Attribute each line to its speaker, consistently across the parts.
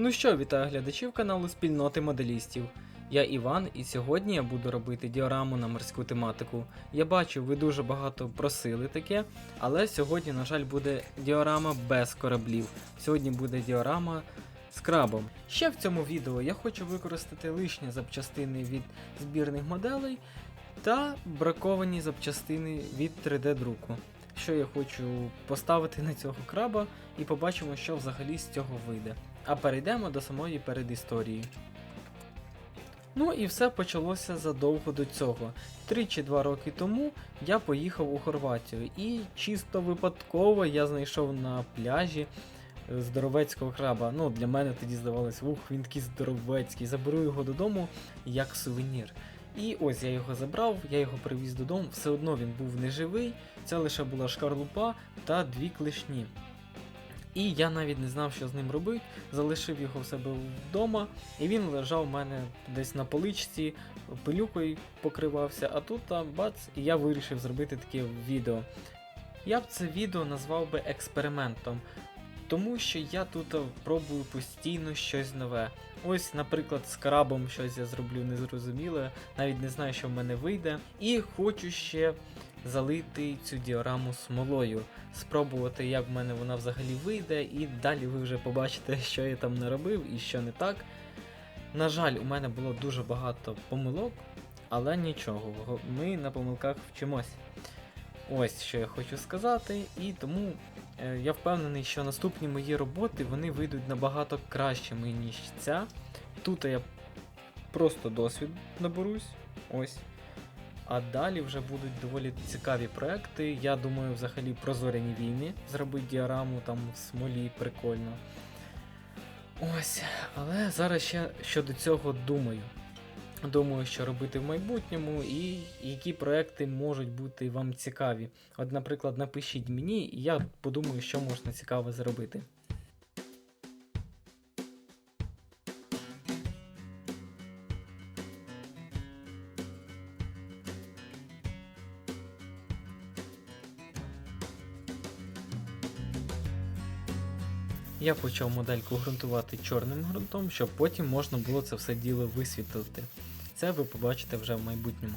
Speaker 1: Ну що, вітаю глядачів каналу спільноти моделістів. Я Іван, і сьогодні я буду робити діораму на морську тематику. Я бачу, ви дуже багато просили таке, але сьогодні, на жаль, буде діорама без кораблів. Сьогодні буде діорама з крабом. Ще в цьому відео я хочу використати лишні запчастини від збірних моделей та браковані запчастини від 3D-друку. Що я хочу поставити на цього краба і побачимо, що взагалі з цього вийде. А перейдемо до самої передісторії. Ну і все почалося задовго до цього. Три чи два роки тому я поїхав у Хорватію і чисто випадково я знайшов на пляжі е, здоровецького краба. Ну, для мене тоді здавалось, ух, він такий здоровецький. Заберу його додому як сувенір. І ось я його забрав, я його привіз додому, все одно він був неживий, це лише була шкарлупа та дві клешні. І я навіть не знав, що з ним робити, залишив його в себе вдома, і він лежав у мене десь на поличці, пилюкою покривався, а тут там бац, і я вирішив зробити таке відео. Я б це відео назвав би експериментом, тому що я тут пробую постійно щось нове. Ось, наприклад, з крабом щось я зроблю незрозуміле, навіть не знаю, що в мене вийде. І хочу ще залити цю діораму смолою, спробувати, як в мене вона взагалі вийде, і далі ви вже побачите, що я там наробив і що не так. На жаль, у мене було дуже багато помилок, але нічого, ми на помилках вчимось. Ось що я хочу сказати, і тому е, я впевнений, що наступні мої роботи вони вийдуть набагато кращими, ніж ця. Тут я просто досвід наберусь. Ось. А далі вже будуть доволі цікаві проекти. Я думаю, взагалі про зоряні війни зробити діораму там в смолі прикольно. Ось, але зараз ще щодо цього думаю. Думаю, що робити в майбутньому і які проекти можуть бути вам цікаві. От, наприклад, напишіть мені, і я подумаю, що можна цікаво зробити. Я почав модельку ґрунтувати чорним ґрунтом, щоб потім можна було це все діло висвітлити. Це ви побачите вже в майбутньому.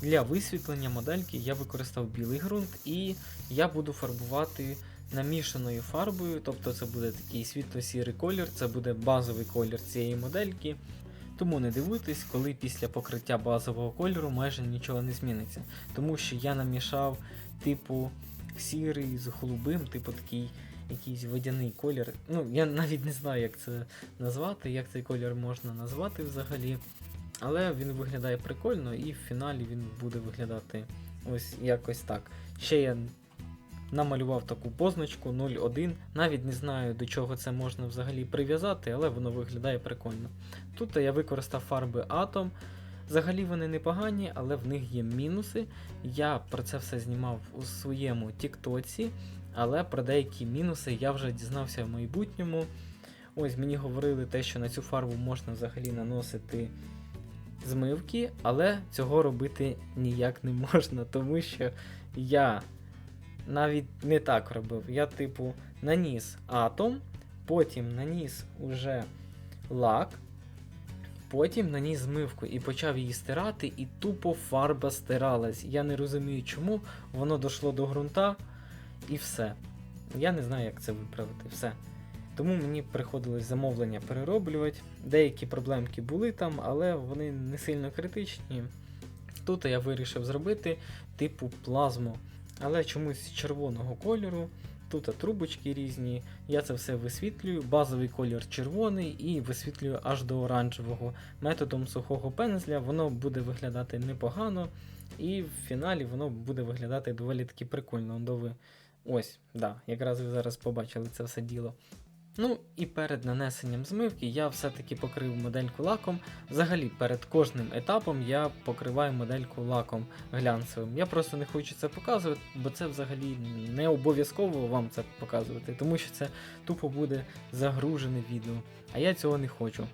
Speaker 1: Для висвітлення модельки я використав білий ґрунт і я буду фарбувати намішаною фарбою, тобто це буде такий світло-сірий колір, це буде базовий колір цієї модельки. Тому не дивуйтесь, коли після покриття базового кольору майже нічого не зміниться. Тому що я намішав типу сірий з голубим, типу такий якийсь водяний колір. Ну, я навіть не знаю, як це назвати, як цей колір можна назвати взагалі. Але він виглядає прикольно і в фіналі він буде виглядати ось якось так. Ще я намалював таку позначку 0,1. Навіть не знаю, до чого це можна взагалі прив'язати, але воно виглядає прикольно. Тут я використав фарби Atom. Взагалі вони непогані, але в них є мінуси. Я про це все знімав у своєму Тіктоці, але про деякі мінуси я вже дізнався в майбутньому. Ось мені говорили те, що на цю фарбу можна взагалі наносити змивки, але цього робити ніяк не можна, тому що я навіть не так робив. Я, типу, наніс атом, потім наніс уже лак, потім наніс змивку і почав її стирати, і тупо фарба стиралась. Я не розумію, чому воно дійшло до ґрунта і все. Я не знаю, як це виправити. Все. Тому мені приходилось замовлення перероблювати. Деякі проблемки були там, але вони не сильно критичні. Тут я вирішив зробити типу плазму, але чомусь червоного кольору. Тут трубочки різні, я це все висвітлюю, базовий колір червоний і висвітлюю аж до оранжевого. Методом сухого пензля воно буде виглядати непогано, і в фіналі воно буде виглядати доволі таки прикольно. Ось, да, якраз ви зараз побачили це все діло. Ну і перед нанесенням змивки я все-таки покрив модельку лаком. Взагалі, перед кожним етапом я покриваю модельку лаком глянцевим. Я просто не хочу це показувати, бо це взагалі не обов'язково вам це показувати, тому що це тупо буде загружене відео. А я цього не хочу.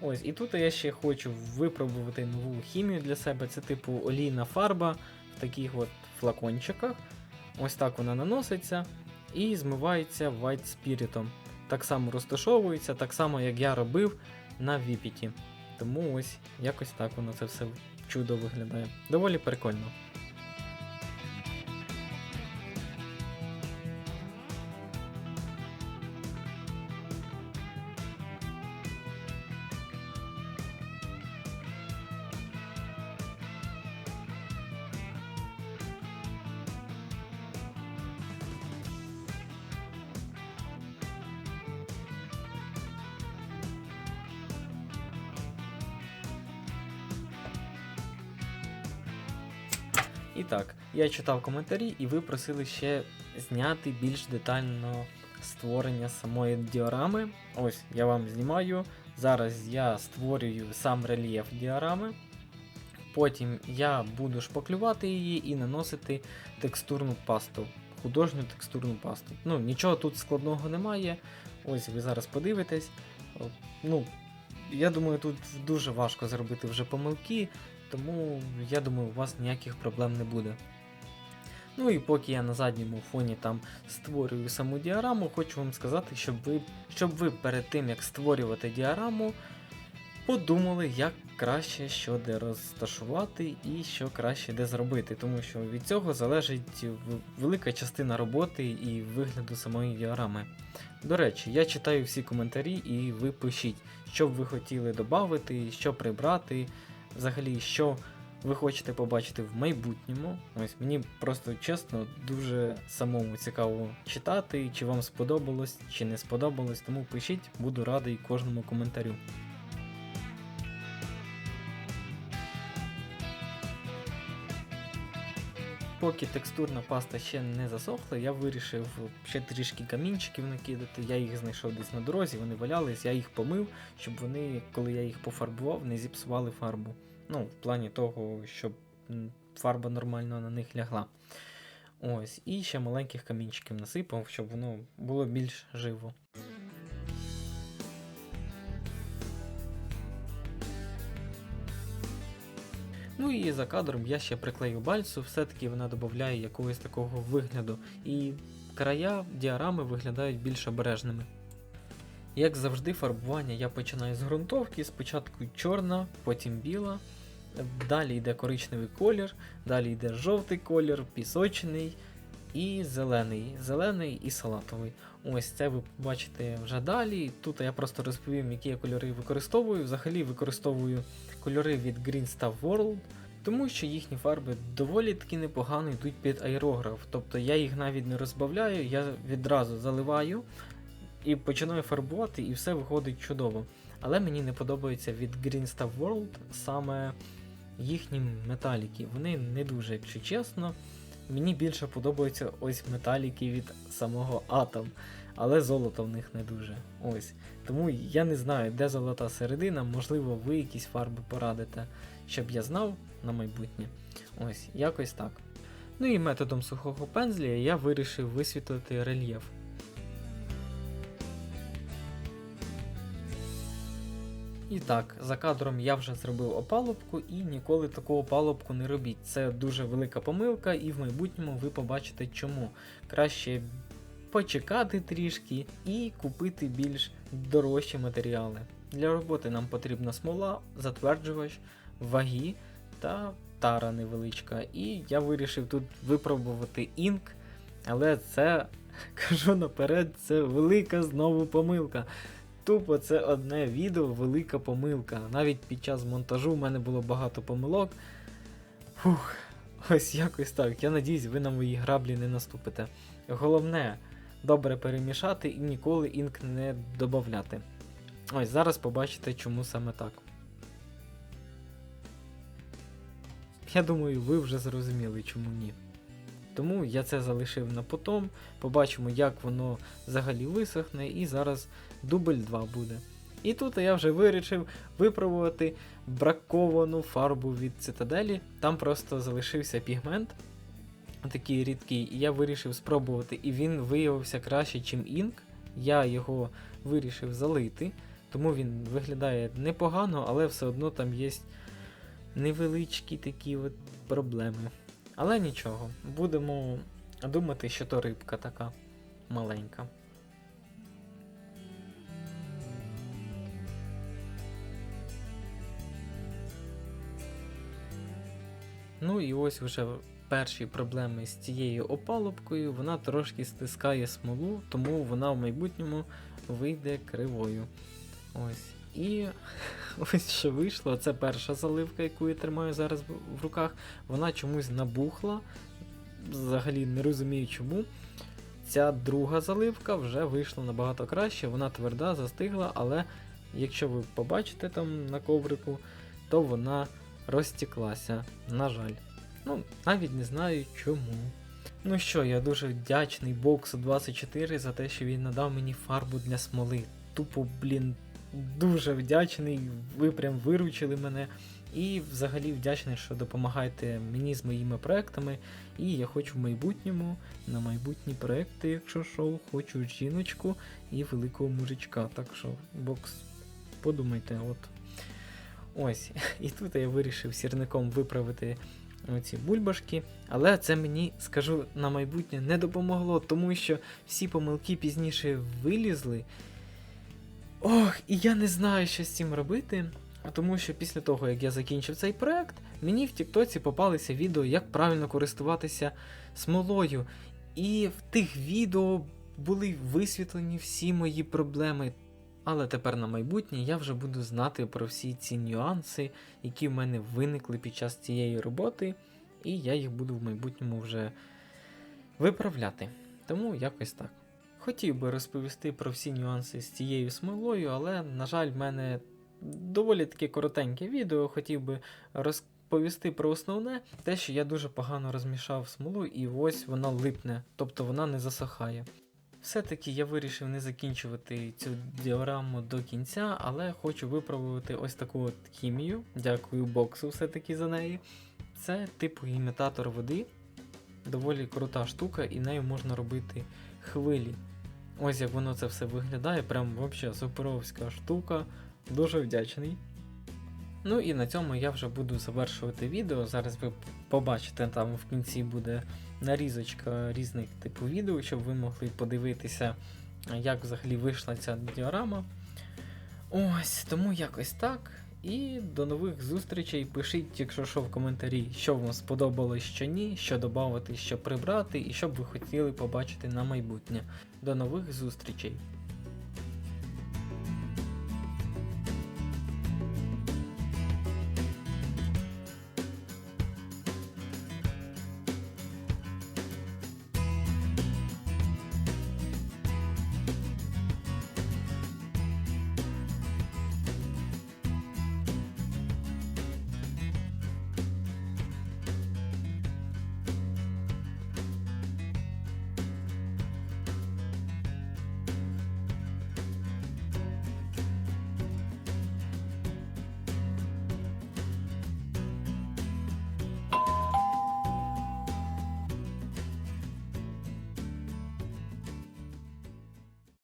Speaker 1: Ось, і тут я ще хочу випробувати нову хімію для себе. Це типу олійна фарба в таких от флакончиках. Ось так вона наноситься і змивається White Spirit. Так само розташовується, так само як я робив на Віпіті. Тому ось якось так воно це все чудо виглядає. Доволі прикольно. І так, я читав коментарі, і ви просили ще зняти більш детально створення самої діорами. Ось я вам знімаю. Зараз я створюю сам рельєф діорами. Потім я буду шпаклювати її і наносити текстурну пасту, художню текстурну пасту. Ну, нічого тут складного немає. Ось ви зараз подивитесь. Ну, я думаю, тут дуже важко зробити вже помилки, тому я думаю, у вас ніяких проблем не буде. Ну і поки я на задньому фоні там створюю саму діараму, хочу вам сказати, щоб ви, щоб ви перед тим як створювати діараму, подумали, як краще що де розташувати і що краще де зробити, тому що від цього залежить велика частина роботи і вигляду самої діарами. До речі, я читаю всі коментарі і ви пишіть, що б ви хотіли додати, що прибрати, взагалі, що ви хочете побачити в майбутньому. Ось мені просто чесно дуже самому цікаво читати, чи вам сподобалось, чи не сподобалось, тому пишіть, буду радий кожному коментарю. Поки текстурна паста ще не засохла, я вирішив ще трішки камінчиків накидати. Я їх знайшов десь на дорозі, вони валялись, я їх помив, щоб вони, коли я їх пофарбував, не зіпсували фарбу. Ну, в плані того, щоб фарба нормально на них лягла. Ось, і ще маленьких камінчиків насипав, щоб воно було більш живо. Ну і за кадром я ще приклею бальцу, все-таки вона додає якогось такого вигляду, і края діарами виглядають більш обережними. Як завжди, фарбування я починаю з ґрунтовки, спочатку чорна, потім біла, далі йде коричневий колір, далі йде жовтий колір, пісочний і зелений. Зелений і салатовий. Ось це ви побачите вже далі. Тут я просто розповім, які я кольори використовую. Взагалі використовую кольори від Green Stuff World, тому що їхні фарби доволі таки непогано йдуть під аерограф. Тобто я їх навіть не розбавляю, я відразу заливаю і починаю фарбувати, і все виходить чудово. Але мені не подобається від Green Stuff World саме їхні металіки. Вони не дуже, якщо чесно. Мені більше подобаються ось металіки від самого Атом, але золото в них не дуже. Ось. Тому я не знаю, де золота середина, можливо, ви якісь фарби порадите, щоб я знав на майбутнє. Ось, якось так. Ну і методом сухого пензля я вирішив висвітлити рельєф. І так, за кадром я вже зробив опалубку і ніколи таку опалубку не робіть. Це дуже велика помилка, і в майбутньому ви побачите чому. Краще почекати трішки і купити більш дорожчі матеріали. Для роботи нам потрібна смола, затверджувач, ваги та тара невеличка. І я вирішив тут випробувати інк, але це, кажу наперед, це велика знову помилка. Тупо це одне відео, велика помилка. Навіть під час монтажу в мене було багато помилок. Фух, ось якось так. Я надіюсь, ви на мої граблі не наступите. Головне добре перемішати і ніколи інк не додати. Ось зараз побачите, чому саме так. Я думаю, ви вже зрозуміли, чому ні. Тому я це залишив на потом. Побачимо, як воно взагалі висохне, і зараз дубль 2 буде. І тут я вже вирішив випробувати браковану фарбу від цитаделі. Там просто залишився пігмент, такий рідкий, і я вирішив спробувати, і він виявився краще, ніж інк. Я його вирішив залити. Тому він виглядає непогано, але все одно там є невеличкі такі от проблеми. Але нічого, будемо думати, що то рибка така маленька. Ну і ось вже перші проблеми з цією опалубкою. Вона трошки стискає смолу, тому вона в майбутньому вийде кривою. Ось. І ось що вийшло. Це перша заливка, яку я тримаю зараз в- руках. Вона чомусь набухла. Взагалі не розумію чому. Ця друга заливка вже вийшла набагато краще, вона тверда, застигла, але якщо ви побачите там на коврику, то вона розтіклася, на жаль. Ну, навіть не знаю чому. Ну що, я дуже вдячний боксу 24 за те, що він надав мені фарбу для смоли. Тупо, блін, дуже вдячний. Ви прям виручили мене. І взагалі вдячний, що допомагаєте мені з моїми проектами. І я хочу в майбутньому на майбутні проекти, якщо що, хочу жіночку і великого мужичка. Так що, бокс, подумайте, от. Ось. І тут я вирішив сірником виправити ці бульбашки, але це мені, скажу, на майбутнє не допомогло, тому що всі помилки пізніше вилізли. Ох, і я не знаю, що з цим робити. Тому що після того, як я закінчив цей проект, мені в Тіктоці попалися відео, як правильно користуватися смолою. І в тих відео були висвітлені всі мої проблеми. Але тепер на майбутнє я вже буду знати про всі ці нюанси, які в мене виникли під час цієї роботи, і я їх буду в майбутньому вже виправляти. Тому якось так. Хотів би розповісти про всі нюанси з цією смолою, але, на жаль, в мене доволі таке коротеньке відео. Хотів би розповісти про основне, те, що я дуже погано розмішав смолу, і ось вона липне, тобто вона не засахає. Все-таки я вирішив не закінчувати цю діораму до кінця, але хочу виправити ось таку от хімію. Дякую боксу все-таки за неї. Це типу імітатор води. Доволі крута штука, і нею можна робити хвилі. Ось як воно це все виглядає, прям взагалі суперовська штука. Дуже вдячний. Ну і на цьому я вже буду завершувати відео. Зараз ви побачите, там в кінці буде нарізочка різних типу відео, щоб ви могли подивитися, як взагалі вийшла ця діорама. Ось, тому якось так. І до нових зустрічей. Пишіть, якщо що в коментарі, що вам сподобалось, що ні, що додати, що прибрати, і що б ви хотіли побачити на майбутнє. До нових зустрічей!